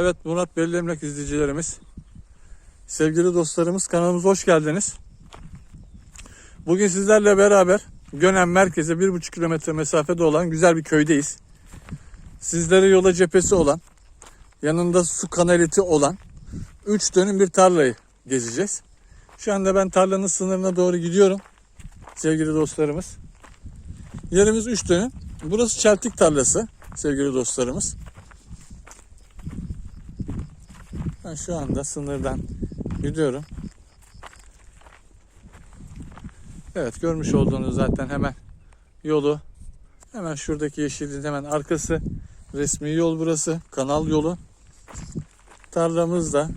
Evet Murat Belli Emlak izleyicilerimiz, sevgili dostlarımız kanalımıza hoş geldiniz. Bugün sizlerle beraber Gönen merkeze 1,5 kilometre mesafede olan güzel bir köydeyiz. Sizlere yola cephesi olan, yanında su kanaleti olan 3 dönüm bir tarlayı gezeceğiz. Şu anda ben tarlanın sınırına doğru gidiyorum sevgili dostlarımız. Yerimiz 3 dönüm. Burası çeltik tarlası sevgili dostlarımız. Ben şu anda sınırdan gidiyorum. Evet görmüş olduğunuz zaten hemen yolu hemen şuradaki yeşilin hemen arkası resmi yol burası kanal yolu tarlamız da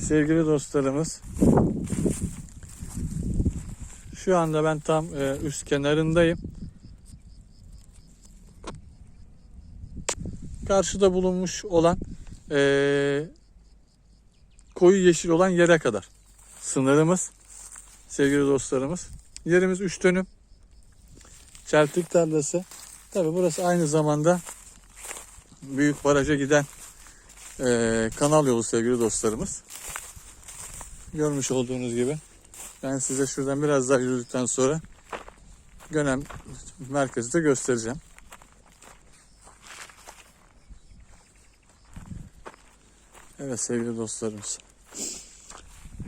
sevgili dostlarımız şu anda ben tam e, üst kenarındayım karşıda bulunmuş olan e, koyu yeşil olan yere kadar sınırımız sevgili dostlarımız. Yerimiz 3 dönüm. Çeltik tarlası. Tabi burası aynı zamanda büyük baraja giden e, kanal yolu sevgili dostlarımız. Görmüş olduğunuz gibi. Ben size şuradan biraz daha yürüdükten sonra Gönem merkezi de göstereceğim. Evet sevgili dostlarımız.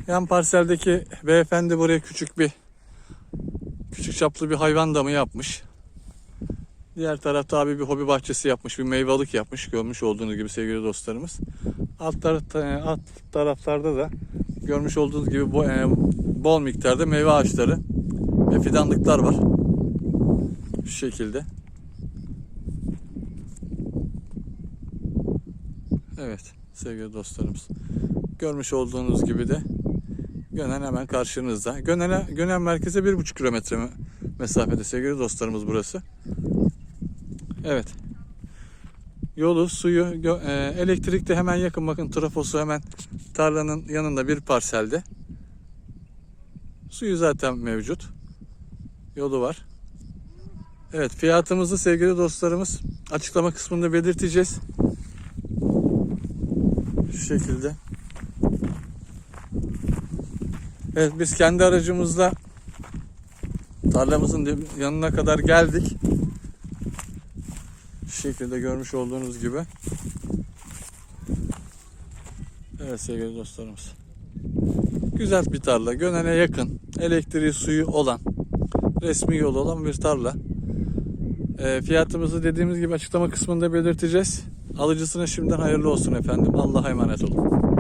Yan parseldeki beyefendi buraya küçük bir küçük çaplı bir hayvan damı yapmış. Diğer tarafta abi bir hobi bahçesi yapmış, bir meyvalık yapmış görmüş olduğunuz gibi sevgili dostlarımız. Alt, tarafta, alt taraflarda da görmüş olduğunuz gibi bol, bol miktarda meyve ağaçları ve fidanlıklar var. Şu şekilde. Evet sevgili dostlarımız. Görmüş olduğunuz gibi de Gönen hemen karşınızda. Gönen'e Gönen merkeze bir buçuk kilometre me- mesafede sevgili dostlarımız burası. Evet. Yolu, suyu, e, elektrik de hemen yakın. Bakın trafosu hemen tarlanın yanında bir parselde. Suyu zaten mevcut. Yolu var. Evet fiyatımızı sevgili dostlarımız açıklama kısmında belirteceğiz. Şekilde. Evet biz kendi aracımızla tarlamızın yanına kadar geldik. Şu şekilde görmüş olduğunuz gibi. Evet sevgili dostlarımız. Güzel bir tarla. Gönen'e yakın. Elektriği suyu olan. Resmi yolu olan bir tarla. E, fiyatımızı dediğimiz gibi açıklama kısmında belirteceğiz. Alıcısına şimdiden hayırlı olsun efendim. Allah'a emanet olun.